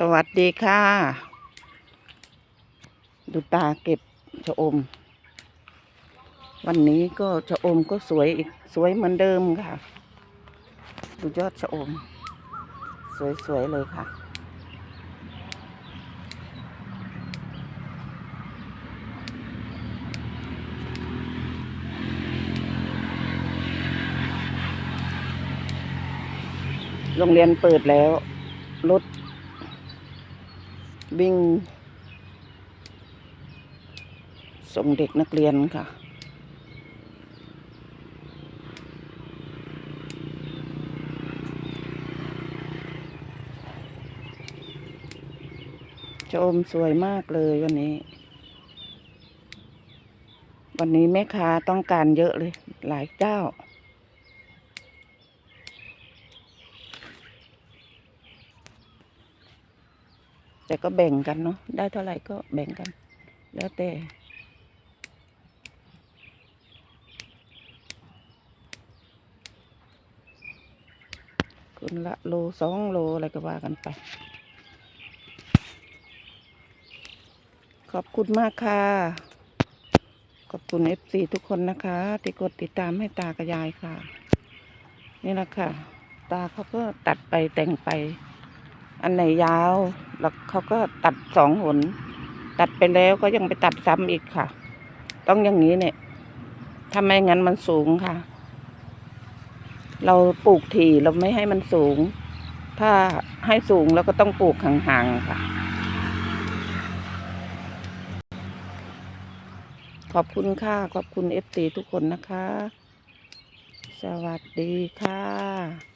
สวัสดีค่ะ ดูตาเก็บชะอม วันนี้ก็ชะอมก็สวยอีกสวยเหมือนเดิมค่ะ ดูยอดชะอม สวยๆเลยค่ะ โรงเรียนเปิดแล้วรถ วิ่ง ส่งเด็กนักเรียนค่ะชมสวยมากเลยวันนี้ วันนี้แม่ค้าต้องการเยอะเลย หลายเจ้า แต่ก็แบ่งกันเนาะได้เท่าไหร่ก็แบ่งกัน แล้วแต่คนละโลสองโลอะไรก็ว่ากันไป ขอบคุณมากค่ะ ขอบคุณเอฟซีทุกคนนะคะ ที่กดติดตามให้ตากับยายค่ะ นี่แหละค่ะ ตาเขาก็ตัดไปแต่งไป อันไหนยาว แล้วเขาก็ตัดสองหน ตัดไปแล้วก็ยังไปตัดซ้ำอีกค่ะ ต้องอย่างนี้เนี่ยถ้าไม่งั้นมันสูงค่ะ เราปลูกถี่เราไม่ให้มันสูง ถ้าให้สูงเราก็ต้องปลูกห่างๆค่ะ ขอบคุณค่ะ ขอบคุณเอฟซีทุกคนนะคะ สวัสดีค่ะ